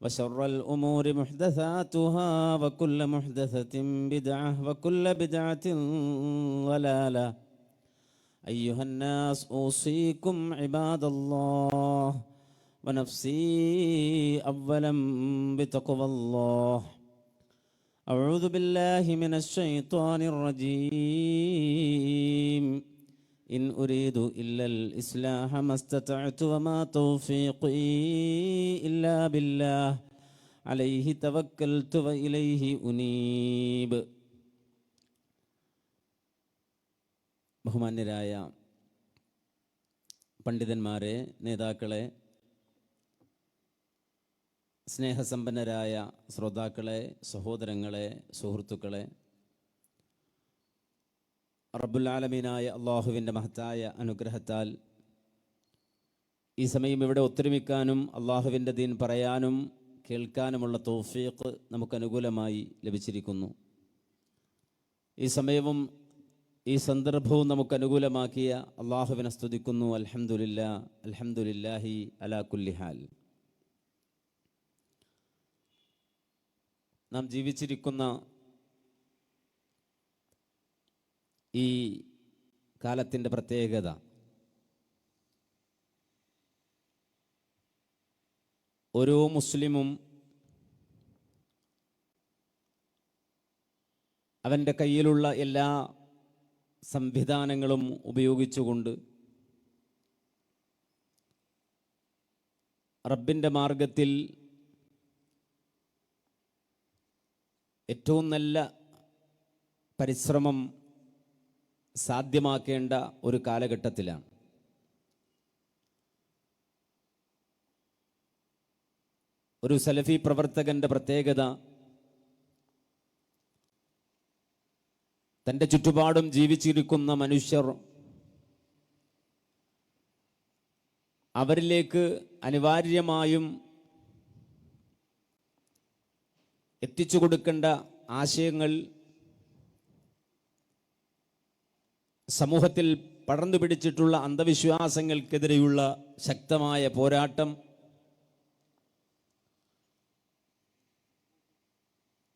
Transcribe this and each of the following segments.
وشر الأمور محدثاتها وكل محدثة بدعة وكل بدعة ضلالة. أيها الناس أوصيكم عباد الله ونفسي أولا بتقوى الله. أعوذ بالله من الشيطان الرجيم. إن أريد إلا الإصلاح ما استطعت وما توفيقي إلا بالله عليه توكلت وإليه أنيب ബഹുമാന്യരായ പണ്ഡിതന്മാരെ നേതാക്കളെ സ്നേഹസമ്പന്നരായ ശ്രോതാക്കളെ സഹോദരങ്ങളെ സുഹൃത്തുക്കളെ റബ്ബുലാലമീനായ അള്ളാഹുവിന്റെ മഹത്തായ അനുഗ്രഹത്താൽ ഈ സമയം ഇവിടെ ഒത്തൊരുമിക്കാനും അള്ളാഹുവിന്റെ ദീൻ പറയാനും കേൾക്കാനുമുള്ള തൗഫീഖ് നമുക്ക് അനുകൂലമായി ലഭിച്ചിരിക്കുന്നു. ഈ സമയവും ഈ സന്ദർഭവും നമുക്ക് അനുകൂലമാക്കിയ അള്ളാഹുവിനെ സ്തുതിക്കുന്നു. അൽഹംദുലില്ലാ അലഹമുല്ലാഹി അലാ കുല്ലിഹാൽ നാം ജീവിച്ചിരിക്കുന്ന ഈ കാലത്തിന്റെ പ്രത്യേകത. ഓരോ മുസ്ലിമും അവന്റെ കയ്യിലുള്ള എല്ലാ സംവിധാനങ്ങളും ഉപയോഗിച്ചുകൊണ്ട് റബ്ബിന്റെ മാർഗത്തിൽ ഏറ്റവും നല്ല പരിശ്രമം സാധ്യമാക്കേണ്ട ഒരു കാലഘട്ടത്തിലാണ്. ഒരു സലഫി പ്രവർത്തകന്റെ പ്രത്യേകത തന്റെ ചുറ്റുപാടും ജീവിച്ചിരിക്കുന്ന മനുഷ്യർ അവരിലേക്ക് അനിവാര്യമായും എത്തിച്ചു കൊടുക്കേണ്ട ആശയങ്ങൾ സമൂഹത്തിൽ പടർന്നു പിടിച്ചിട്ടുള്ള അന്ധവിശ്വാസങ്ങൾക്കെതിരെയുള്ള ശക്തമായ പോരാട്ടം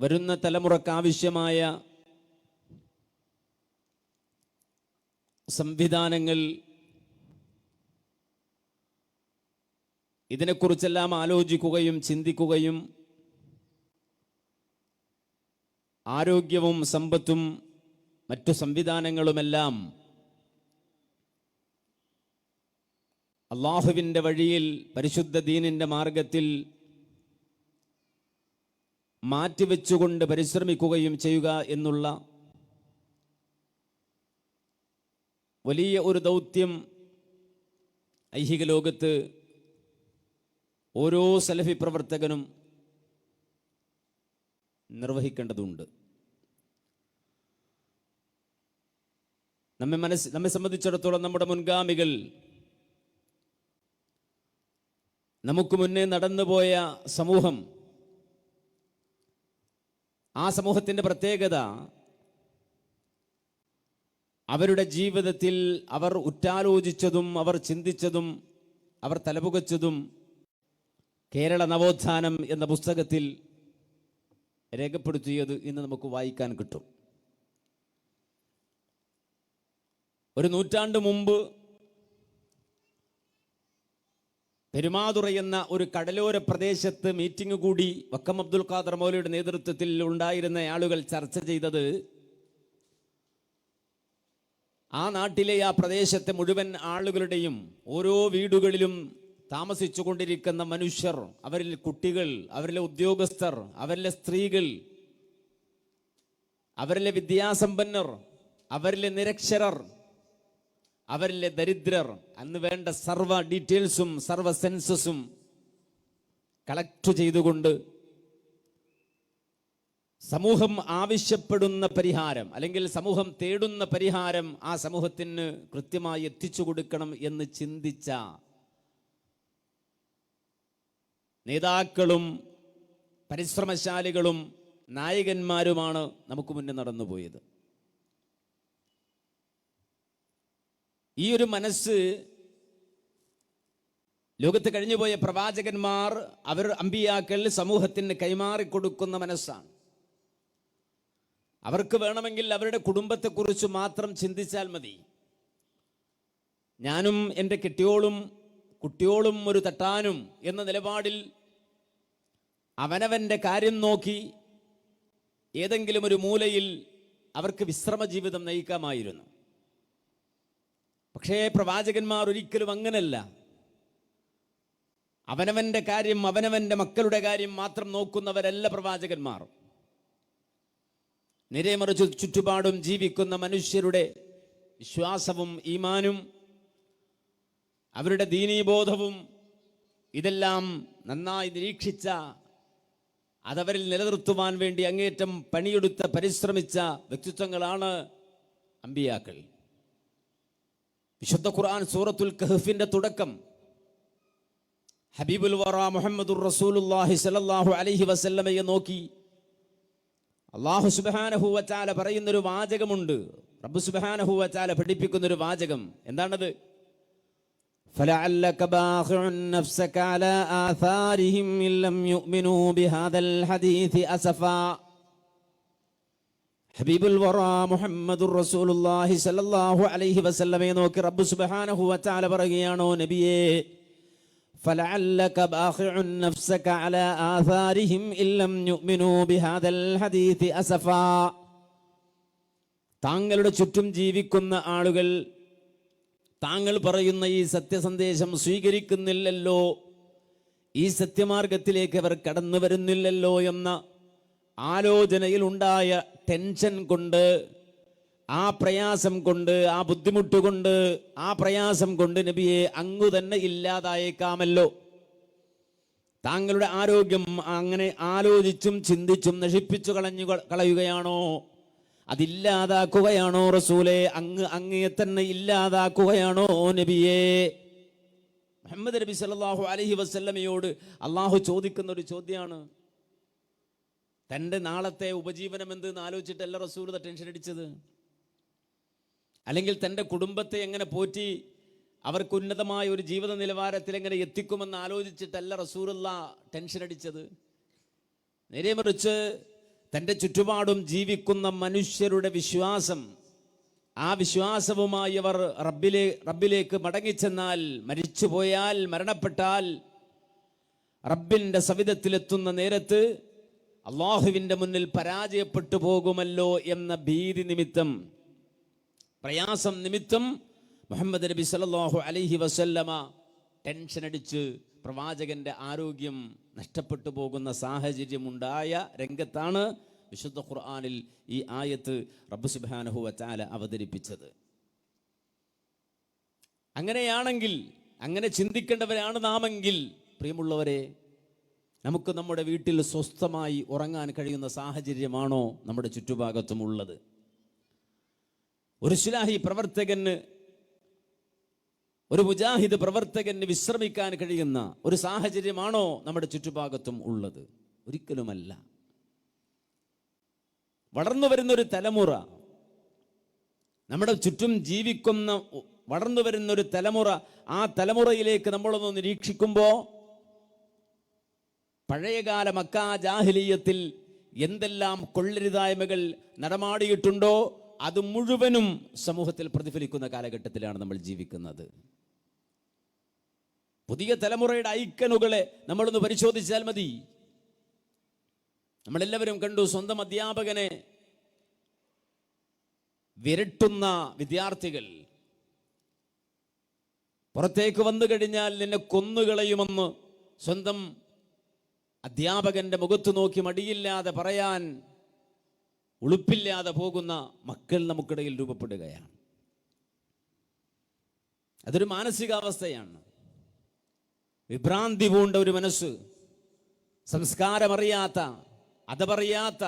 വരുന്ന തലമുറക്കാവശ്യമായ സംവിധാനങ്ങൾ ഇതിനെക്കുറിച്ചെല്ലാം ആലോചിക്കുകയും ചിന്തിക്കുകയും ആരോഗ്യവും സമ്പത്തും മറ്റു സംവിധാനങ്ങളുമെല്ലാം അള്ളാഹുവിന്റെ വഴിയിൽ പരിശുദ്ധ ദീനിന്റെ മാർഗത്തിൽ മാറ്റിവെച്ചുകൊണ്ട് പരിശ്രമിക്കുകയും ചെയ്യുക എന്നുള്ള വലിയ ഒരു ദൗത്യം ഐഹിക ലോകത്ത് ഓരോ സലഫി പ്രവർത്തകനും നിർവഹിക്കേണ്ടതുണ്ട്. നമ്മെ മനസ്സ് നമ്മെ സംബന്ധിച്ചിടത്തോളം നമ്മുടെ മുൻഗാമികൾ. നമുക്ക് മുന്നേ നടന്നുപോയ സമൂഹം ആ സമൂഹത്തിന്റെ പ്രത്യേകത അവരുടെ ജീവിതത്തിൽ അവർ ഉറ്റാലോചിച്ചതും അവർ ചിന്തിച്ചതും അവർ തലപുകച്ചതും കേരള നവോത്ഥാനം എന്ന പുസ്തകത്തിൽ രേഖപ്പെടുത്തിയത് ഇന്ന് നമുക്ക് വായിക്കാൻ കിട്ടും. ഒരു നൂറ്റാണ്ട് മുമ്പ് പെരുമാതുറ എന്ന ഒരു കടലോര പ്രദേശത്ത് മീറ്റിംഗ് കൂടി വക്കം അബ്ദുൽ ഖാദർ മൗലിയുടെ നേതൃത്വത്തിൽ ഉണ്ടായിരുന്ന ആളുകൾ ചർച്ച ചെയ്തത് ആ നാട്ടിലെ ആ പ്രദേശത്തെ മുഴുവൻ ആളുകളുടെയും ഓരോ വീടുകളിലും താമസിച്ചു കൊണ്ടിരിക്കുന്ന മനുഷ്യർ അവരിൽ കുട്ടികൾ അവരിലെ ഉദ്യോഗസ്ഥർ അവരിലെ സ്ത്രീകൾ അവരിലെ വിദ്യാസമ്പന്നർ അവരിലെ നിരക്ഷരർ അവരിലെ ദരിദ്രർ അന്ന് വേണ്ട സർവ ഡീറ്റെയിൽസും സർവ സെൻസസും കളക്ട് ചെയ്തുകൊണ്ട് സമൂഹം ആവശ്യപ്പെടുന്ന പരിഹാരം അല്ലെങ്കിൽ സമൂഹം തേടുന്ന പരിഹാരം ആ സമൂഹത്തിന് കൃത്യമായി എത്തിച്ചു കൊടുക്കണം എന്ന് ചിന്തിച്ച നേതാക്കളും പരിശ്രമശാലികളും നായകന്മാരുമാണ് നമുക്ക് മുന്നേ നടന്നുപോയത്. ഈ ഒരു മനസ്സ് ലോകത്ത് കഴിഞ്ഞുപോയ പ്രവാചകന്മാർ അവർ അമ്പിയാക്കൾ സമൂഹത്തിന് കൈമാറിക്കൊടുക്കുന്ന മനസ്സാണ്. അവർക്ക് വേണമെങ്കിൽ അവരുടെ കുടുംബത്തെക്കുറിച്ച് മാത്രം ചിന്തിച്ചാൽ മതി. ഞാനും എന്റെ കെട്ടിയോളും കുട്ടിയോളും ഒരു തട്ടാനും എന്ന നിലപാടിൽ അവനവന്റെ കാര്യം നോക്കി ഏതെങ്കിലും ഒരു മൂലയിൽ അവർക്ക് വിശ്രമ ജീവിതം നയിക്കാമായിരുന്നു. പക്ഷേ പ്രവാചകന്മാർ ഒരിക്കലും അങ്ങനല്ല. അവനവന്റെ കാര്യം അവനവന്റെ മക്കളുടെ കാര്യം മാത്രം നോക്കുന്നവരല്ല പ്രവാചകന്മാർ. നിരമറിച്ച് ചുറ്റുപാടും ജീവിക്കുന്ന മനുഷ്യരുടെ വിശ്വാസവും ഈമാനും അവരുടെ ദീനീബോധവും ഇതെല്ലാം നന്നായി നിരീക്ഷിച്ച അതവരിൽ നിലനിർത്തുവാൻ വേണ്ടി അങ്ങേറ്റം പണിയെടുത്ത പരിശ്രമിച്ച വ്യക്തിത്വങ്ങളാണ് അമ്പിയാക്കൾ. വിശുദ്ധ ഖുർആൻ സൂറത്തുൽ കഹഫിന്റെ തുടക്കം ഹബീബുൽ വറ മുഹമ്മദുർ റസൂലുള്ളാഹി സ്വല്ലല്ലാഹു അലൈഹി വസല്ലമയെ നോക്കി അള്ളാഹു സുബ്ഹാനഹു വതആല പറയുന്നൊരു വാചകമുണ്ട് റബ്ബ് സുബ്ഹാനഹു വതആല പഠിപ്പിക്കുന്ന ഒരു വാചകം എന്താണത് فلعلك باخع نفسك على آثارهم إن لم يؤمنوا بهذا الحديث أسفا ഹബീബുൽ വറ മുഹമ്മദുർ റസൂലുള്ളാഹി സല്ലല്ലാഹു അലൈഹി വസല്ലമയെ നോക്കി റബ്ബ് സുബ്ഹാനഹു വ തആല പറയുകയാണോ നബിയേ? ഫലഅല്ലക ബാഖിഉൻ നഫ്സക അലാ ആസാരിഹിം ഇല്ലം യുഅ്മിനു ബിഹാദൽ ഹദീസ് അസഫ. താങ്കളുടെ ചുറ്റും ജീവിക്കുന്ന ആളുകൾ താങ്കൾ പറയുന്ന ഈ സത്യസന്ദേശം സ്വീകരിക്കുന്നില്ലല്ലോ. ഈ സത്യമാർഗത്തിലേക്ക് അവർ കടന്നു വരുന്നില്ലല്ലോ എന്ന ആലോചനയിലുണ്ടായ ടെൻഷൻ കൊണ്ട് ആ പ്രയാസം കൊണ്ട് ആ ബുദ്ധിമുട്ട് കൊണ്ട് ആ പ്രയാസം കൊണ്ട് നബിയെ അങ്ങു തന്നെ ഇല്ലാതായേക്കാമല്ലോ. താങ്കളുടെ ആരോഗ്യം അങ്ങനെ ആലോചിച്ചും ചിന്തിച്ചും നശിപ്പിച്ചു കളഞ്ഞു കളയുകയാണോ? അതില്ലാതാക്കുകയാണോ റസൂലെ? അങ്ങ് അങ്ങയെ തന്നെ ഇല്ലാതാക്കുകയാണോ നബിയെ? മുഹമ്മദ് നബി സല്ലാഹു അലഹി വസ്ല്ലമയോട് അള്ളാഹു ചോദിക്കുന്ന ഒരു ചോദ്യമാണ്. തന്റെ നാളത്തെ ഉപജീവനം എന്ത് ആലോചിച്ചിട്ടല്ല റസൂൽ ടെൻഷൻ അടിച്ചത്? അല്ലെങ്കിൽ തന്റെ കുടുംബത്തെ എങ്ങനെ പോറ്റി അവർക്ക് ഉന്നതമായ ഒരു ജീവിത നിലവാരത്തിൽ എങ്ങനെ എത്തിക്കുമെന്ന് ആലോചിച്ചിട്ടല്ല റസൂറുള്ള ടെൻഷൻ അടിച്ചത്? നേരെ മറിച്ച് തന്റെ ചുറ്റുപാടും ജീവിക്കുന്ന മനുഷ്യരുടെ വിശ്വാസം ആ വിശ്വാസവുമായി അവർ റബ്ബിലെ റബ്ബിലേക്ക് മടങ്ങിച്ചെന്നാൽ മരിച്ചുപോയാൽ മരണപ്പെട്ടാൽ റബ്ബിന്റെ സവിധത്തിലെത്തുന്ന നേരത്ത് അള്ളാഹുവിന്റെ മുന്നിൽ പരാജയപ്പെട്ടു പോകുമല്ലോ എന്ന ഭീതി നിമിത്തം പ്രയാസം നിമിത്തം മുഹമ്മദ് നബി സല്ലല്ലാഹു അലഹി വസല്ലമ ടെൻഷൻ അടിച്ച് പ്രവാചകന്റെ ആരോഗ്യം നഷ്ടപ്പെട്ടു പോകുന്ന സാഹചര്യമുണ്ടായ രംഗത്താണ് വിശുദ്ധ ഖുർആാനിൽ ഈ ആയത്ത് റബ്ബു സുബാനഹു വച്ചാല അവതരിപ്പിച്ചത്. അങ്ങനെയാണെങ്കിൽ അങ്ങനെ ചിന്തിക്കേണ്ടവരാണ് നാമെങ്കിൽ പ്രിയമുള്ളവരെ നമുക്ക് നമ്മുടെ വീട്ടിൽ സ്വസ്ഥമായി ഉറങ്ങാൻ കഴിയുന്ന സാഹചര്യമാണോ നമ്മുടെ ചുറ്റുഭാഗത്തും ഉള്ളത് ഒരു ശിലാഹി പ്രവർത്തകന് ഒരു മുജാഹിദ് പ്രവർത്തകന് വിശ്രമിക്കാൻ കഴിയുന്ന ഒരു സാഹചര്യമാണോ നമ്മുടെ ചുറ്റുഭാഗത്തും ഉള്ളത്? ഒരിക്കലുമല്ല. വളർന്നു വരുന്ന ഒരു തലമുറ നമ്മുടെ ചുറ്റും ജീവിക്കുന്ന വളർന്നു വരുന്ന ഒരു തലമുറ ആ തലമുറയിലേക്ക് നമ്മളൊന്ന് നിരീക്ഷിക്കുമ്പോൾ പഴയകാല മക്കാ ജാഹിലീയത്തിൽ എന്തെല്ലാം കൊള്ളരുതായ്മകൾ നടമാടിയിട്ടുണ്ടോ അത് മുഴുവനും സമൂഹത്തിൽ പ്രതിഫലിക്കുന്ന കാലഘട്ടത്തിലാണ് നമ്മൾ ജീവിക്കുന്നത്. പുതിയ തലമുറയുടെ ഐക്കനുകളെ നമ്മളൊന്ന് പരിശോധിച്ചാൽ മതി. നമ്മളെല്ലാവരും കണ്ടു സ്വന്തം അധ്യാപകനെ വിരട്ടുന്ന വിദ്യാർത്ഥികൾ. പുറത്തേക്ക് വന്നു കഴിഞ്ഞാൽ നിന്നെ കൊന്നുകളയുമെന്ന് സ്വന്തം അധ്യാപകന്റെ മുഖത്ത് നോക്കി മടിയില്ലാതെ പറയാൻ ഉളുപ്പില്ലാതെ പോകുന്ന മക്കൾ നമുക്കിടയിൽ രൂപപ്പെടുകയാണ്. അതൊരു മാനസികാവസ്ഥയാണ്. വിഭ്രാന്തി പൂണ്ട ഒരു മനസ്സ് സംസ്കാരമറിയാത്ത അതപറിയാത്ത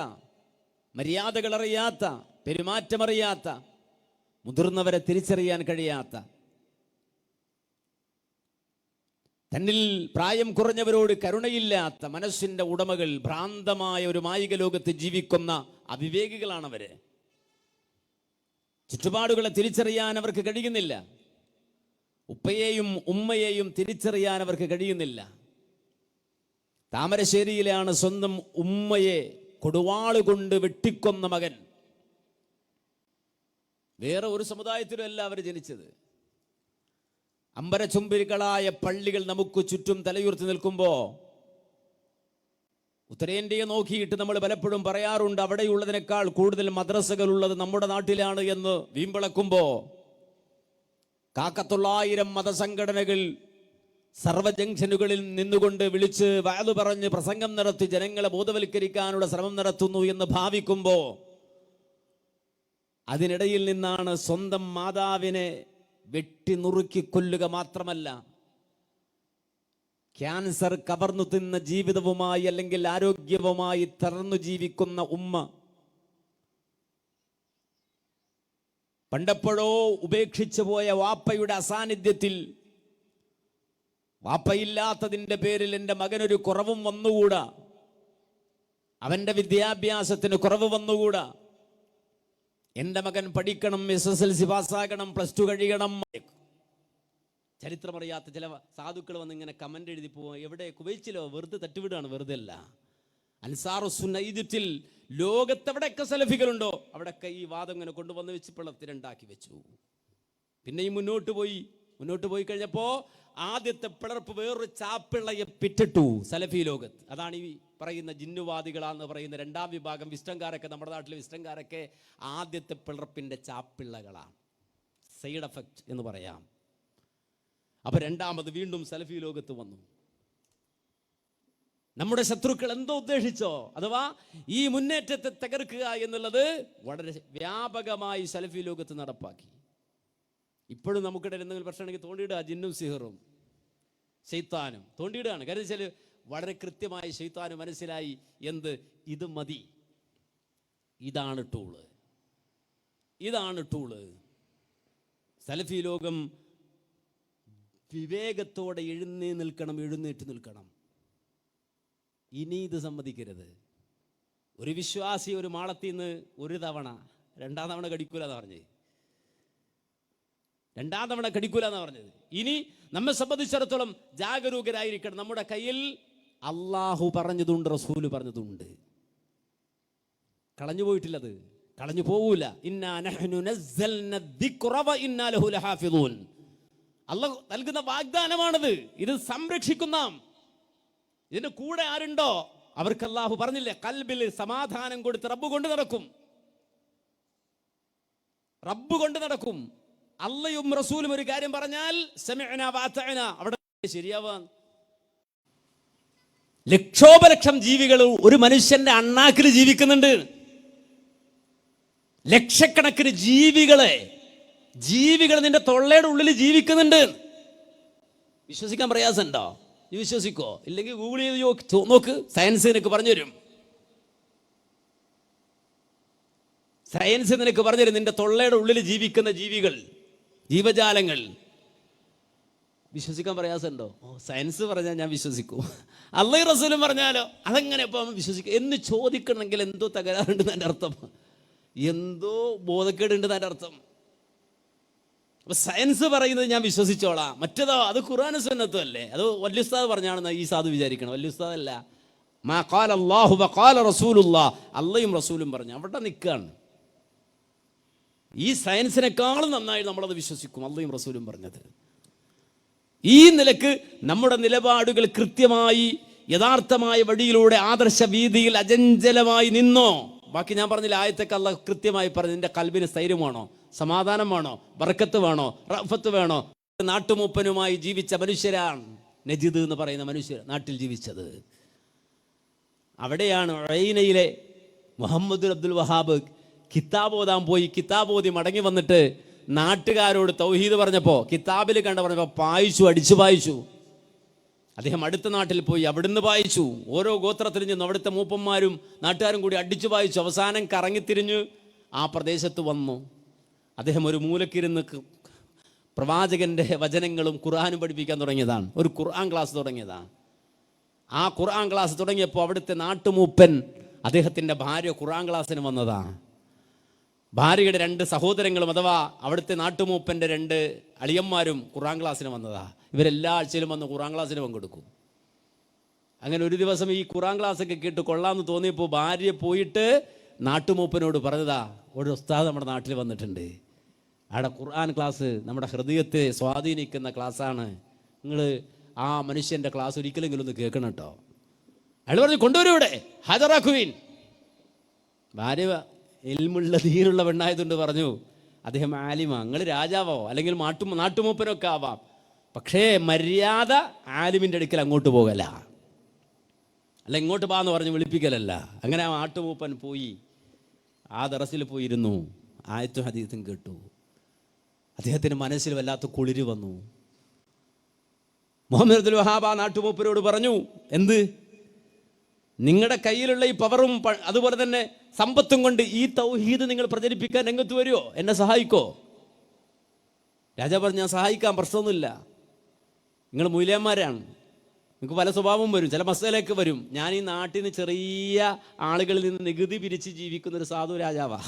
മര്യാദകളറിയാത്ത പെരുമാറ്റമറിയാത്ത മുതിർന്നവരെ തിരിച്ചറിയാൻ കഴിയാത്ത തന്നിൽ പ്രായം കുറഞ്ഞവരോട് കരുണയില്ലാത്ത മനസ്സിന്റെ ഉടമകൾ ഭ്രാന്തമായ ഒരു മായിക ലോകത്ത് ജീവിക്കുന്ന അവിവേകികളാണവര്. ചുറ്റുപാടുകളെ തിരിച്ചറിയാൻ അവർക്ക് കഴിയുന്നില്ല. ഉപ്പയെയും ഉമ്മയെയും തിരിച്ചറിയാൻ അവർക്ക് കഴിയുന്നില്ല. താമരശ്ശേരിയിലാണ് സ്വന്തം ഉമ്മയെ കൊടുവാളുകൊണ്ട് വെട്ടിക്കൊന്ന മകൻ. വേറെ ഒരു സമുദായത്തിലും അല്ല അവർ ജനിച്ചത്. അമ്പരചുംബികളായ പള്ളികൾ നമുക്ക് ചുറ്റും തലയുർത്തി നിൽക്കുമ്പോൾ ഉത്തരേന്ത്യയെ നോക്കിയിട്ട് നമ്മൾ പലപ്പോഴും പറയാറുണ്ട് അവിടെയുള്ളതിനേക്കാൾ കൂടുതൽ മദ്രസകൾ ഉള്ളത് നമ്മുടെ നാട്ടിലാണ് എന്ന് വീമ്പിളക്കുമ്പോ കാക്കത്തൊള്ളായിരം മതസംഘടനകൾ സർവ ജംഗ്ഷനുകളിൽ നിന്നുകൊണ്ട് വിളിച്ച് വയലു പറഞ്ഞ് പ്രസംഗം നടത്തി ജനങ്ങളെ ബോധവൽക്കരിക്കാനുള്ള ശ്രമം നടത്തുന്നു എന്ന് ഭാവിക്കുമ്പോ അതിനിടയിൽ നിന്നാണ് സ്വന്തം മാതാവിനെ വെട്ടി നുറുക്കി കൊല്ലുക മാത്രമല്ല ക്യാൻസർ കവർന്നു തിന്ന ജീവിതവുമായി അല്ലെങ്കിൽ ആരോഗ്യവുമായി തളർന്നു ജീവിക്കുന്ന ഉമ്മ പണ്ടപ്പോഴോ ഉപേക്ഷിച്ചു പോയ വാപ്പയുടെ അസാന്നിധ്യത്തിൽ വാപ്പയില്ലാത്തതിന്റെ പേരിൽ എന്റെ മകനൊരു കുറവും വന്നുകൂടാ അവന്റെ വിദ്യാഭ്യാസത്തിന് കുറവ് വന്നുകൂടാ എന്റെ മകൻ പഠിക്കണം എസ് എസ് എൽ സി പാസ്സാകണം പ്ലസ് ടു കഴിയണം. ചരിത്രമറിയാത്ത ചില സാധുക്കൾ വന്ന് ഇങ്ങനെ കമന്റ് എഴുതി പോവുക എവിടെ? കുവൈച്ചിലോ വെറുതെ തട്ടുവിടാണ് വെറുതെ അല്ല. അൻസാറുസുന്ന ഈജിപ്തിൽ ലോകത്തെവിടെയൊക്കെ സലഫികളുണ്ടോ അവിടെയൊക്കെ ഈ വാദം ഇങ്ങനെ കൊണ്ടുവന്ന് വെച്ച് പിളർത്തിരണ്ടാക്കി വെച്ചു. പിന്നെയും മുന്നോട്ട് പോയി. മുന്നോട്ട് പോയി കഴിഞ്ഞപ്പോ ആദ്യത്തെ പിളർപ്പ് വേറൊരു ചാപ്പിള്ളയെ പിറ്റിട്ടു സലഫി ലോകത്ത്. അതാണ് ഈ പറയുന്ന ജിന്നുവാദികളാന്ന് പറയുന്ന രണ്ടാം വിഭാഗം വിസ്റ്റംകാരൊക്കെ നമ്മുടെ നാട്ടിലെ വിസ്റ്റംകാരൊക്കെ ആദ്യത്തെ പിളർപ്പിന്റെ ചാപ്പിള്ളകളാണ് സൈഡ് എഫക്റ്റ് എന്ന് പറയാം. അപ്പോൾ രണ്ടാമത് വീണ്ടും സലഫി ലോകത്ത് വന്നു. നമ്മുടെ ശത്രുക്കൾ എന്തോ ഉദ്ദേശിച്ചോ? അഥവാ ഈ മുന്നേറ്റത്തെ തകർക്കുക എന്നുള്ളത് വളരെ വ്യാപകമായി സലഫി ലോകത്ത് നടപ്പാക്കി. ഇപ്പോഴും നമുക്കിടയിൽ എന്തെങ്കിലും പ്രശ്നമാണെങ്കിൽ തോണ്ടിയിടുക ജിന്നും സിഹറും. ശൈത്താനും. തോണ്ടിയിടുകയാണ്. കാര്യം വെച്ചാൽ വളരെ കൃത്യമായി ശൈത്താന് മനസ്സിലായി എന്ത്? ഇത് മതി. ഇതാണ് ടൂൾ ഇതാണ് ടൂൾ സലഫി ലോകം വിവേകത്തോടെ എഴുന്നേ നിൽക്കണം എഴുന്നേറ്റ് നിൽക്കണം. ഇനി ഇത് സമ്മതിക്കരുത്. ഒരു വിശ്വാസി ഒരു മാളത്തിൽ നിന്ന് ഒരു തവണ രണ്ടാം തവണ കടിക്കൂലെന്ന് പറഞ്ഞേ. രണ്ടാം തവണ കടിക്കൂല എന്ന് പറഞ്ഞത്. ഇനി നമ്മെ സംബന്ധിച്ചിടത്തോളം ജാഗരൂകരായിരിക്കണം. നമ്മുടെ കയ്യിൽ അള്ളാഹു പറഞ്ഞതുണ്ട് റസൂൽ പറഞ്ഞതുണ്ട്. കളഞ്ഞു പോയിട്ടില്ല അത് കളഞ്ഞു പോവൂല. അള്ളാഹ് നൽകുന്ന വാഗ്ദാനമാണത്. ഇത് സംരക്ഷിക്കുന്ന ഇതിന്റെ കൂടെ ആരുണ്ടോ? അവർക്ക് അള്ളാഹു പറഞ്ഞില്ലേ കൽബിൽ സമാധാനം കൊടുത്ത് റബ്ബ് കൊണ്ട് നടക്കും. റബ്ബ് കൊണ്ട് നടക്കും. അള്ളയും റസൂലും ഒരു കാര്യം പറഞ്ഞാൽ അവിടെ ശരിയാവാ. ലക്ഷോപലക്ഷം ജീവികൾ ഒരു മനുഷ്യന്റെ അണ്ണാക്കിൽ ജീവിക്കുന്നുണ്ട്. ലക്ഷക്കണക്കിന് ജീവികളെ ജീവികൾ നിന്റെ തൊള്ളയുടെ ഉള്ളിൽ ജീവിക്കുന്നുണ്ട്. വിശ്വസിക്കാൻ പ്രയാസമുണ്ടോ? നീ വിശ്വസിക്കോ? ഇല്ലെങ്കിൽ ഗൂഗിൾ ചെയ്ത് നോക്ക് സയൻസ് നിനക്ക് പറഞ്ഞു തരും സയൻസ് നിനക്ക് പറഞ്ഞു തരും നിന്റെ തൊള്ളയുടെ ഉള്ളിൽ ജീവിക്കുന്ന ജീവികൾ ജീവജാലങ്ങൾ. വിശ്വസിക്കാൻ പ്രയാസമുണ്ടോ? ഓ സയൻസ് പറഞ്ഞാൽ ഞാൻ വിശ്വസിക്കൂ. അള്ളി റസൂലും പറഞ്ഞാലോ അതെങ്ങനെ ഇപ്പം വിശ്വസിക്കും? എന്ന് ചോദിക്കണമെങ്കിൽ എന്തോ തകരാറുണ്ട് എന്റെ അർത്ഥം. എന്തോ ബോധക്കേടുണ്ട് എന്റെ അർത്ഥം. അപ്പോൾ സയൻസ് പറയുന്നത് ഞാൻ വിശ്വസിച്ചോളാം. മറ്റേതോ അത് ഖുറാൻ സുന്നത്തും അല്ലേ? അത് വല്യുസ്താദ് പറഞ്ഞാണെന്ന് ഈ സാധു വിചാരിക്കണം. വല്യുസ്താദ് അല്ല മാ കാൽ ഖാല റസൂലുള്ളാ. അള്ളയും റസൂലും പറഞ്ഞു. അവിടെ നിൽക്കുകയാണ് ഈ സയൻസിനേക്കാളും നന്നായി നമ്മളത് വിശ്വസിക്കും. അള്ളയും റസൂലും പറഞ്ഞത്. ഈ നിലയ്ക്ക് നമ്മുടെ നിലപാടുകൾ കൃത്യമായി യഥാർത്ഥമായ വഴിയിലൂടെ ആദർശ വീതിയിൽ അജഞ്ചലമായി നിന്നോ? ബാക്കി ഞാൻ പറഞ്ഞില്ല ആയത്തൊക്കെ അല്ല കൃത്യമായി പറഞ്ഞു. നിന്റെ കൽബിന് സ്ഥൈര്യം വേണോ? സമാധാനം വേണോ? ബർക്കത്ത് വേണോ? റഫത്ത് വേണോ? നാട്ടുമൂപ്പനുമായി ജീവിച്ച മനുഷ്യരാണ്. നജിദ് എന്ന് പറയുന്ന മനുഷ്യർ നാട്ടിൽ ജീവിച്ചത്. അവിടെയാണ് ഒഴൈനയിലെ മുഹമ്മദ് അബ്ദുൽ വഹാബ് കിതാബ് ഓതാൻ പോയി കിതാബ് ഓതി മടങ്ങി വന്നിട്ട് നാട്ടുകാരോട് തൗഹീദ് പറഞ്ഞപ്പോൾ കിതാബിൽ കണ്ട പറഞ്ഞപ്പോൾ പായിച്ചു അടിച്ചു പായിച്ചു. അദ്ദേഹം അടുത്ത നാട്ടിൽ പോയി അവിടുന്ന് പായിച്ചു. ഓരോ ഗോത്രത്തിലും നിന്നും അവിടുത്തെ മൂപ്പന്മാരും നാട്ടുകാരും കൂടി അടിച്ചു പായിച്ചു. അവസാനം കറങ്ങിത്തിരിഞ്ഞ് ആ പ്രദേശത്ത് വന്നു. അദ്ദേഹം ഒരു മൂലക്കിരുന്ന് പ്രവാചകന്റെ വചനങ്ങളും ഖുർആാനും പഠിപ്പിക്കാൻ തുടങ്ങിയതാണ്. ഒരു ഖുർആൻ ക്ലാസ് തുടങ്ങിയതാണ്. ആ ഖുർആൻ ക്ലാസ് തുടങ്ങിയപ്പോൾ അവിടുത്തെ നാട്ടുമൂപ്പൻ അദ്ദേഹത്തിന്റെ ഭാര്യ ഖുർആൻ ക്ലാസ്സിന് വന്നതാ ഭാര്യയുടെ രണ്ട് സഹോദരങ്ങളും അഥവാ അവിടുത്തെ നാട്ടുമൂപ്പന്റെ രണ്ട് അളിയന്മാരും ഖുറാൻ ക്ലാസ്സിന് വന്നതാ. ഇവരെല്ലാ ആഴ്ചയിലും വന്ന് ഖുറാൻ ക്ലാസ്സിന് പങ്കെടുക്കും. അങ്ങനെ ഒരു ദിവസം ഈ ഖുർആൻ ക്ലാസ്സൊക്കെ കേട്ട് കൊള്ളാമെന്ന് തോന്നിയപ്പോൾ ഭാര്യ പോയിട്ട് നാട്ടുമൂപ്പനോട് പറഞ്ഞതാ ഒരു ഉസ്താദ് നമ്മുടെ നാട്ടിൽ വന്നിട്ടുണ്ട്. അവിടെ ഖുർആൻ ക്ലാസ് നമ്മുടെ ഹൃദയത്തെ സ്വാധീനിക്കുന്ന ക്ലാസ്സാണ്. നിങ്ങൾ ആ മനുഷ്യന്റെ ക്ലാസ് ഒരിക്കലെങ്കിലും ഒന്ന് കേൾക്കണം കേട്ടോ അയാൾ പറഞ്ഞു കൊണ്ടുവരൂ ഇവിടെ ഹാജറാക്കുവീൻ ഭാര്യ എൽമുള്ള ധീരുള്ള പെണ്ണായതുകൊണ്ട് പറഞ്ഞു അദ്ദേഹം ആലിമ നിങ്ങൾ രാജാവോ? അല്ലെങ്കിൽ നാട്ടു നാട്ടുമൂപ്പനൊക്കെ ആവാം. പക്ഷേ മര്യാദ ആലിമിന്റെ അടുക്കൽ അങ്ങോട്ട് പോകല. അല്ല ഇങ്ങോട്ട് പാന്ന് പറഞ്ഞ് വിളിപ്പിക്കലല്ല. അങ്ങനെ ആ ആട്ടുമൂപ്പൻ പോയി ആ ദറസിൽ പോയിരുന്നു. ആയത്തും ഹദീത്തും കേട്ടു. അദ്ദേഹത്തിന് മനസ്സിൽ വല്ലാത്ത കുളിര് വന്നു. മുഹമ്മദ് അബ്ദുൽ വഹാബ് ആ നാട്ടുമൂപ്പരോട് പറഞ്ഞു എന്ത്? നിങ്ങളുടെ കയ്യിലുള്ള ഈ പവറും അതുപോലെ തന്നെ സമ്പത്തും കൊണ്ട് ഈ തൗഹീദ് നിങ്ങൾ പ്രചരിപ്പിക്കാൻ രംഗത്ത് വരുമോ എന്നെ സഹായിക്കോ? രാജാ പറഞ്ഞു ഞാൻ സഹായിക്കാം പ്രശ്നമൊന്നുമില്ല. നിങ്ങൾ മൂല്യന്മാരാണ് നിങ്ങൾക്ക് പല സ്വഭാവം വരും. ചില മസലയൊക്കെ വരും. ഞാൻ ഈ നാട്ടിൽ നിന്ന് ചെറിയ ആളുകളിൽ നിന്ന് നികുതി പിരിച്ച് ജീവിക്കുന്ന ഒരു സാധു രാജാവാ.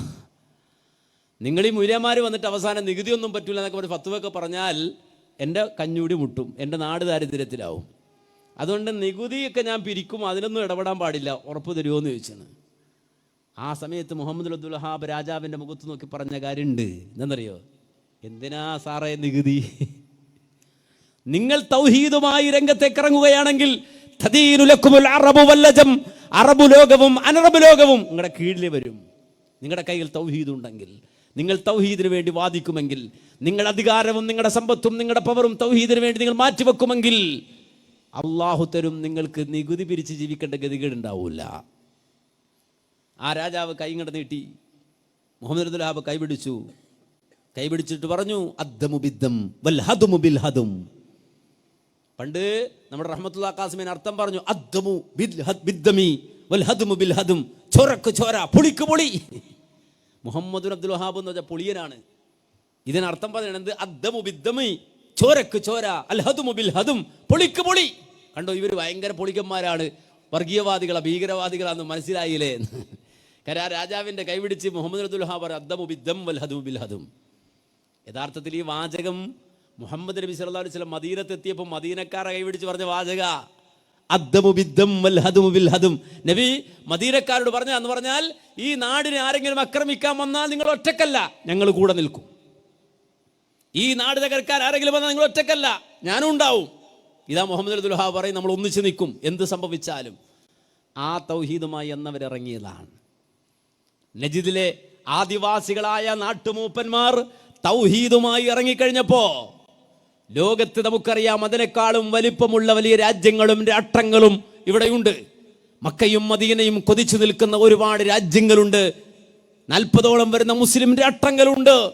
നിങ്ങൾ ഈ മൂല്യന്മാർ വന്നിട്ട് അവസാനം നികുതിയൊന്നും പറ്റില്ല എന്നൊക്കെ പറഞ്ഞ് ഫത്തുവൊക്കെ പറഞ്ഞാൽ എന്റെ കഞ്ഞൂടി മുട്ടും. എന്റെ നാട് ദാരിദ്ര്യത്തിലാവും. അതുകൊണ്ട് നികുതിയൊക്കെ ഞാൻ പിരിക്കും. അതിനൊന്നും ഇടപെടാൻ പാടില്ല. ഉറപ്പ് തരുമോ എന്ന് ചോദിച്ചാണ് ആ സമയത്ത് മുഹമ്മദ് അബ്ദുൽഹാബ് രാജാവിന്റെ മുഖത്ത് നോക്കി പറഞ്ഞ കാര്യമുണ്ട്. എന്തെന്നറിയോ എന്തിനാ സാറേ നികുതി? നിങ്ങൾ തൗഹീദുമായി രംഗത്തേക്ക് ഇറങ്ങുകയാണെങ്കിൽ അറബു ലോകവും അനറബ് ലോകവും നിങ്ങളുടെ കീഴിൽ വരും. നിങ്ങളുടെ കയ്യിൽ തൗഹീദുണ്ടെങ്കിൽ നിങ്ങൾ തൗഹീദിന് വേണ്ടി വാദിക്കുമെങ്കിൽ നിങ്ങളുടെ അധികാരവും നിങ്ങളുടെ സമ്പത്തും നിങ്ങളുടെ പവറും തൗഹീദിന് വേണ്ടി നിങ്ങൾ മാറ്റിവെക്കുമെങ്കിൽ അള്ളാഹു തരും നിങ്ങൾക്ക് നികുതി പിരിച്ച് ജീവിക്കേണ്ട ഗതികേട് ഉണ്ടാവില്ല ആ രാജാവ് കൈ ഇങ്ങോട്ട് നീട്ടി. മുഹമ്മദ് അബ്ദുൽഹാബ് കൈപിടിച്ചു. കൈപിടിച്ചിട്ട് പറഞ്ഞു അദ്ദമുബിദ്ദം വൽ ഹദുമു ബിൽ ഹദും. പണ്ട് നമ്മുടെ റഹ്മത്തുള്ള കാസിമിന് അർത്ഥം പറഞ്ഞു അദ്ദമു ബിദ്ദമി വൽ ഹദുമു ബിൽ ഹദും. ചോരക്ക് ചോര പുളിക്ക് പൊളി. മുഹമ്മദ് അബ്ദുൽ വഹാബ് എന്ന് വെച്ചാൽ പൊളിയനാണ്. ഇതിനർത്ഥം പറയുന്നത് അദ്ദമു ബിദ്ദമി ചോരക്ക് ചോര അൽ ഹദുമു ബിൽ ഹദും പൊളിക്ക് പൊളി. കണ്ടോ ഇവർ ഭയങ്കര പൊളിക്കന്മാരാണ് വർഗീയവാദികളാ ഭീകരവാദികളാന്ന് മനസ്സിലായില്ലേ? കാരണം ആ രാജാവിന്റെ കൈപിടിച്ച് മുഹമ്മദ് അബ്ദുൽ പറ അദ്ദമു ബിദ്ദം വൽ ബിൽഹദും ബിൽ ഹദും. യഥാർത്ഥത്തിൽ ഈ വാചകം മുഹമ്മദ് നബി സല്ലല്ലാഹു അലൈഹി വസല്ലം മദീനത്ത് എത്തിയപ്പോൾ മദീനക്കാരെ കൈപിടിച്ച് പറഞ്ഞ വാചക. നബി മദീനക്കാരോട് പറഞ്ഞ എന്ന് പറഞ്ഞാൽ ഈ നാടിനെ ആരെങ്കിലും ആക്രമിക്കാൻ വന്നാൽ നിങ്ങൾ ഒറ്റക്കല്ല ഞങ്ങൾ കൂടെ നിൽക്കും. ഈ നാട് തകർക്കാൻ ആരെങ്കിലും വന്നാൽ നിങ്ങൾ ഒറ്റക്കല്ല ഞാനും ഉണ്ടാവും. ഇതാ മുഹമ്മദ് വഹാബ് പറയും നമ്മൾ ഒന്നിച്ച് നിൽക്കും എന്ത് സംഭവിച്ചാലും. ആ തൗഹീദുമായി എന്നവരിറങ്ങിയതാണ് നജിദിലെ ആദിവാസികളായ നാട്ടുമൂപ്പന്മാർ തൗഹീദുമായി ഇറങ്ങിക്കഴിഞ്ഞപ്പോ ലോകത്ത് നമുക്കറിയാം അതിനേക്കാളും വലിപ്പമുള്ള വലിയ രാജ്യങ്ങളും രാഷ്ട്രങ്ങളും ഇവിടെയുണ്ട്. മക്കയും മദീനയും കൊതിച്ചു നിൽക്കുന്ന ഒരുപാട് രാജ്യങ്ങളുണ്ട്. നാൽപ്പതോളം വരുന്ന മുസ്ലിം രാഷ്ട്രങ്ങളുണ്ട്.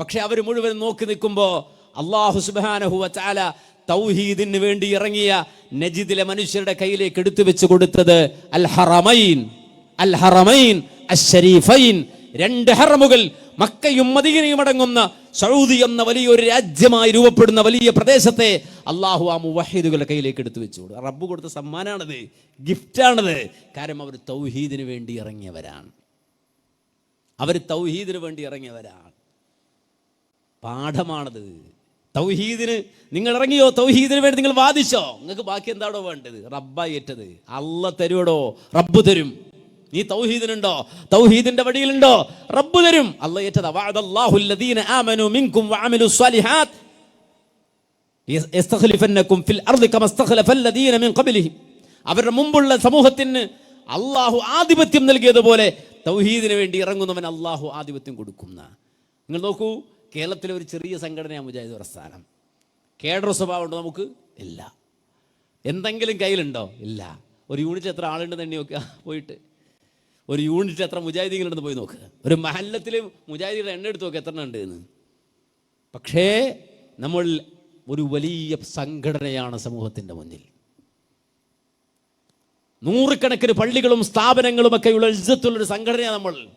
പക്ഷെ അവർ മുഴുവൻ നോക്കി നിൽക്കുമ്പോൾ അള്ളാഹു സുബാനഹുവ ചാല തൗഹീദിന് വേണ്ടി ഇറങ്ങിയ നജിദിലെ മനുഷ്യരുടെ കയ്യിലേക്ക് എടുത്തു വെച്ച് കൊടുത്തത് അൽ ഹറമൈൻ. അൽ ഹറമൈൻ. അശ്ശരീഫൈൻ രണ്ട് ഹറമുകൾ മക്കയും മദീനയും അടങ്ങുന്ന സൗദി എന്ന വലിയൊരു രാജ്യമായി രൂപപ്പെടുന്ന വലിയ പ്രദേശത്തെ അള്ളാഹു ആ മുവഹീദുകളുടെ കയ്യിലേക്ക് എടുത്തു വെച്ചു റബ്ബ് കൊടുത്ത സമ്മാനാണത് ഗിഫ്റ്റാണത്. കാരണം അവർ തൗഹീദിന് വേണ്ടി ഇറങ്ങിയവരാണ്. അവർ തൗഹീദിന് വേണ്ടി ഇറങ്ങിയവരാണ്. പാഠമാണത്. തൗഹീദിന് നിങ്ങൾ ഇറങ്ങിയോ? തൗഹീദിന് വേണ്ടി നിങ്ങൾ വാദിച്ചോ? നിങ്ങൾക്ക് ബാക്കി എന്താണോ വേണ്ടത്? റബ്ബായി ഏറ്റത്. അല്ല തരുവടോ? റബ്ബ് തരും. നീ തൗഹീദിനുണ്ടോ? തൗഹീദിന്റെ വഴിയിലുണ്ടോ? റബ്ബ് തരും. അവരുടെ മുമ്പുള്ള സമൂഹത്തിന് അള്ളാഹു ആധിപത്യം നൽകിയതുപോലെ തൗഹീദിന് വേണ്ടി ഇറങ്ങുന്നവൻ അള്ളാഹു ആധിപത്യം കൊടുക്കുന്ന. നിങ്ങൾ നോക്കൂ കേരളത്തിലെ ഒരു ചെറിയ സംഘടനയാണ് മുജാഹിദ് പ്രസ്ഥാനം. കേഡർ സ്വഭാവം ഉണ്ടോ നമുക്ക്? ഇല്ല. എന്തെങ്കിലും കയ്യിലുണ്ടോ? ഇല്ല. ഒരു യൂണിറ്റ് എത്ര ആളുണ്ടെന്ന് എണ്ണി നോക്കുക പോയിട്ട്. ഒരു യൂണിറ്റ് എത്ര മുജാഹിദീങ്ങളുണ്ടെന്ന് പോയി നോക്ക്. ഒരു മഹല്ലത്തിൽ മുജാഹിദിയുടെ എണ്ണ എടുത്ത് നോക്ക് എത്ര ഉണ്ട് എന്ന് പക്ഷേ നമ്മൾ ഒരു വലിയ സംഘടനയാണ് സമൂഹത്തിന്റെ മുന്നിൽ. നൂറുകണക്കിന് പള്ളികളും സ്ഥാപനങ്ങളും ഒക്കെ ഉള്ള ഇജ്ജത്തുള്ളൊരു സംഘടനയാണ് നമ്മൾ.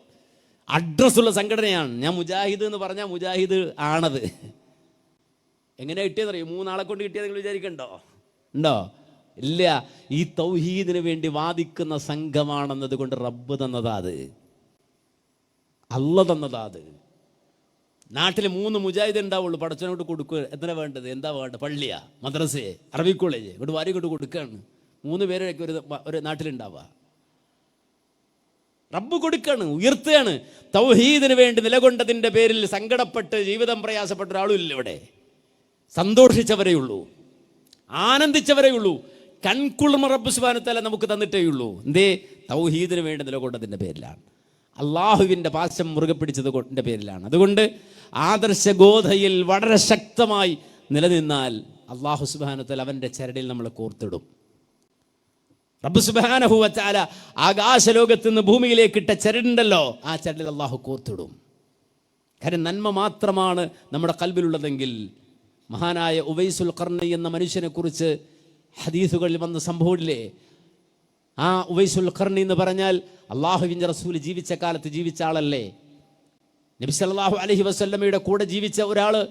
അഡ്രസ്സുള്ള സംഘടനയാണ്. ഞാൻ മുജാഹിദ് എന്ന് പറഞ്ഞാൽ മുജാഹിദ് ആണത്. എങ്ങനെ കിട്ടിയെന്നറിയോ? മൂന്നാളെ കൊണ്ട് കിട്ടിയത് നിങ്ങൾ വിചാരിക്കണ്ടോ? ഉണ്ടോ? ഇല്ല ഈ തൗഹീദിന് വേണ്ടി വാദിക്കുന്ന സംഘമാണെന്നത് കൊണ്ട് റബ്ബ് തന്നതാ അത് അല്ല തന്നതാ അത് നാട്ടിൽ മൂന്ന് മുജാഹിദ് ഉണ്ടാവുള്ളൂ പടച്ചനോട്ട് കൊടുക്കുക. എത്ര വേണ്ടത്? എന്താ വേണ്ടത്? പള്ളിയാ? മദ്രസയെ അറബി കോളേജ്? ഇവിടെ വാരി കൊണ്ട് കൊടുക്കുകയാണ്. മൂന്ന് പേരൊക്കെ ഒരു ഒരു നാട്ടിലുണ്ടാവുക. റബ്ബ് കൊടുക്കാണ് ഉയർത്തുകയാണ്. തൗഹീദിന് വേണ്ടി നിലകൊണ്ടതിന്റെ പേരിൽ സങ്കടപ്പെട്ട് ജീവിതം പ്രയാസപ്പെട്ട ഒരാളും ഇല്ല ഇവിടെ. സന്തോഷിച്ചവരേ ഉള്ളൂ. ആനന്ദിച്ചവരേ ഉള്ളൂ. കൺകുളിർമ റബ്ബ് സുബാനത്തല നമുക്ക് തന്നിട്ടേ ഉള്ളൂ എന്തേ? തൗഹീദിന് വേണ്ടി നിലകൊണ്ടതിന്റെ പേരിലാണ്. അള്ളാഹുവിന്റെ പാശം മുറുകെ പിടിച്ചത് കൊണ്ടിന്റെ പേരിലാണ്. അതുകൊണ്ട് ആദർശ ഗോധയിൽ വളരെ ശക്തമായി നിലനിന്നാൽ അള്ളാഹു സുബാനത്തൽ അവന്റെ ചരടിൽ നമ്മൾ കോർത്തിടും. റബ്ബ് സുബാനഹുവച്ചാല ആകാശലോകത്ത് നിന്ന് ഭൂമിയിലേക്ക് ഇട്ട ചരടുണ്ടല്ലോ ആ ചരടിൽ അള്ളാഹു കോർത്തിടും. കാര്യം നന്മ മാത്രമാണ് നമ്മുടെ കൽബിലുള്ളതെങ്കിൽ മഹാനായ ഉവൈസുൽ കർണി എന്ന മനുഷ്യനെ കുറിച്ച് ഹദീസുകളിൽ വന്ന സംഭവമില്ലേ? ആ ഉവൈസുൽ ഖർണി എന്ന് പറഞ്ഞാൽ അള്ളാഹുവിന്റെ റസൂൽ ജീവിച്ച കാലത്ത് ജീവിച്ച ആളല്ലേ? നബി സല്ലല്ലാഹു അലൈഹി വസല്ലമയുടെ കൂടെ ജീവിച്ച ഒരാൾ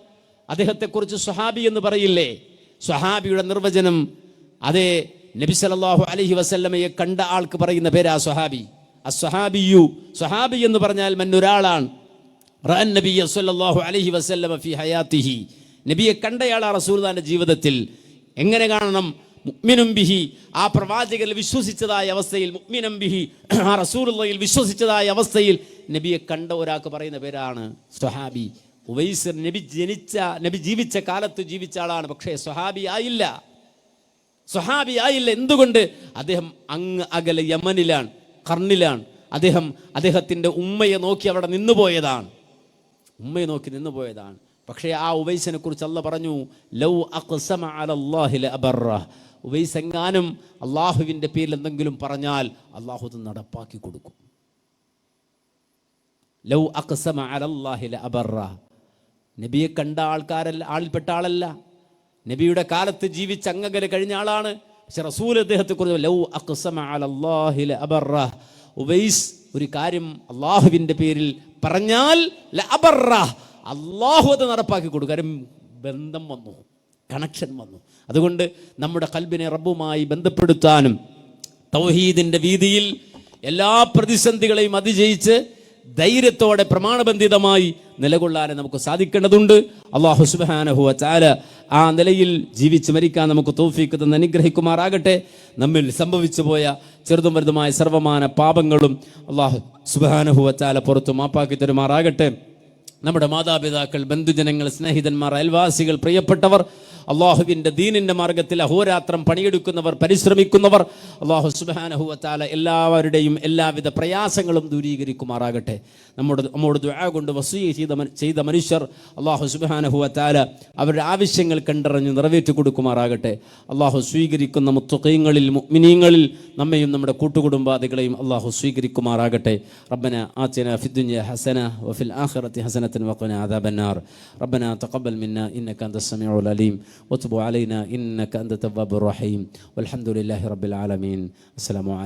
അദ്ദേഹത്തെക്കുറിച്ച് സുഹാബി എന്ന് പറയില്ലേ? സുഹാബിയുടെ നിർവചനം അതേ നബി സല്ലല്ലാഹു അലൈഹി വസല്ലമയെ കണ്ട ആൾക്ക് പറയുന്ന പേരാ സ്വഹാബി. അസ്വഹാബിയു. സുഹാബി എന്ന് പറഞ്ഞാൽ മറ്റൊരാളാണ് അലൈഹി വസല്ലമ ഫി ഹയാത്തിഹി. നബിയെ കണ്ടയാളാ റസൂലുള്ളാഹിന്റെ ജീവിതത്തിൽ. എങ്ങനെ കാണണം? മുഅ്മിനും ബിഹി. ആ പ്രവാചകരിൽ വിശ്വസിച്ചതായ അവസ്ഥയിൽ മുഅ്മിനം ബിഹി. ആ റസൂലുള്ളയിൽ വിശ്വസിച്ചതായ അവസ്ഥയിൽ നബിയെ കണ്ട ഒരാൾക്ക് പറയുന്ന പേരാണ് സ്വഹാബി. ഉവൈസ് നബി ജനിച്ച നബി ജീവിച്ച കാലത്ത് ജീവിച്ച ആളാണ്. പക്ഷേ സ്വഹാബി ആയില്ല. സ്വഹാബി ആയില്ല. എന്തുകൊണ്ട്? അദ്ദേഹം അങ്ങ് അകലെ യമനിലാണ് കർണിലാണ്. അദ്ദേഹം അദ്ദേഹത്തിന്റെ ഉമ്മയെ നോക്കി അവിടെ നിന്നുപോയതാണ് ഉമ്മയെ നോക്കി നിന്നുപോയതാണ് പക്ഷേ ആ ഉവൈസിനെ കുറിച്ച് അല്ല പറഞ്ഞു ലൗ അക്സമ അലല്ലാഹി ലഅബറ ഉവൈസ് അള്ളാഹുവിന്റെ പേരിൽ എന്തെങ്കിലും പറഞ്ഞാൽ അള്ളാഹു അത് നടപ്പാക്കി കൊടുക്കും. ലൗ അക്സമ അലല്ലാഹി അബറ നബിയെ കണ്ട ആൾക്കാരല്ല ആളിൽപ്പെട്ട ആളല്ല. നബിയുടെ കാലത്ത് ജീവിച്ച അങ്ങകര കഴിഞ്ഞ ആളാണ്. പക്ഷെ റസൂൽ അദ്ദേഹത്തെ കുറിച്ച് ലൗ അക്സമ അലല്ലാഹി അബറ ഉവൈസ് ഒരു കാര്യം അള്ളാഹുവിന്റെ പേരിൽ പറഞ്ഞാൽ ലഅബറ. അള്ളാഹു അത് നടപ്പാക്കി കൊടുക്കും. കാര്യം ബന്ധം വന്നു കണക്ഷൻ വന്നു. അതുകൊണ്ട് നമ്മുടെ കൽബിനെ റബ്ബുമായി ബന്ധപ്പെടുത്താനും തൗഹീദിന്റെ വീതിയിൽ എല്ലാ പ്രതിസന്ധികളെയും അതിജയിച്ച് ധൈര്യത്തോടെ പ്രമാണബന്ധിതമായി നിലകൊള്ളാനും നമുക്ക് സാധിക്കേണ്ടതുണ്ട്. അള്ളാഹു സുബാനഹുവ ചാല ആ നിലയിൽ ജീവിച്ച് മരിക്കാൻ നമുക്ക് തോഫീക്ക് തന്ന് അനുഗ്രഹിക്കുമാറാകട്ടെ. നമ്മിൽ സംഭവിച്ചു പോയ ചെറുതും വലുതുമായ സർവമാന പാപങ്ങളും അള്ളാഹു സുബാനഹുവ ചാല പുറത്തു മാപ്പാക്കി തരുമാറാകട്ടെ. നമ്മുടെ മാതാപിതാക്കൾ ബന്ധുജനങ്ങൾ സ്നേഹിതന്മാർ അയൽവാസികൾ പ്രിയപ്പെട്ടവർ അള്ളാഹുവിൻ്റെ ദീനിൻ്റെ മാർഗത്തിൽ അഹോരാത്രം പണിയെടുക്കുന്നവർ പരിശ്രമിക്കുന്നവർ അള്ളാഹു സുബാനഹുവത്താല എല്ലാവരുടെയും എല്ലാവിധ പ്രയാസങ്ങളും ദൂരീകരിക്കുമാറാകട്ടെ നമ്മുടെ നമ്മോട് ദുആ കൊണ്ട് വസൂയ ചെയ്ത മ- ചെയ്ത മനുഷ്യർ അള്ളാഹു സുബാനഹുവത്താല അവരുടെ ആവശ്യങ്ങൾ കണ്ടറിഞ്ഞ് നിറവേറ്റി കൊടുക്കുമാറാകട്ടെ അള്ളാഹു സ്വീകരിക്കുന്ന മുത്തുക്കയങ്ങളിൽ മുഅ്മിനീങ്ങളിൽ നമ്മയും നമ്മുടെ കൂട്ടുകുടുംബാദികളെയും അള്ളാഹു സ്വീകരിക്കുമാറാകട്ടെ റബ്ബന ആതിന ഫി الدنيا حسنة وفي الآخرة حسنة وقنا عذاب النار ربنا تقبل منا إنك أنت السميع العليم وتب علينا إنك أنت التواب الرحيم. والحمد لله رب العالمين. السلام عليكم.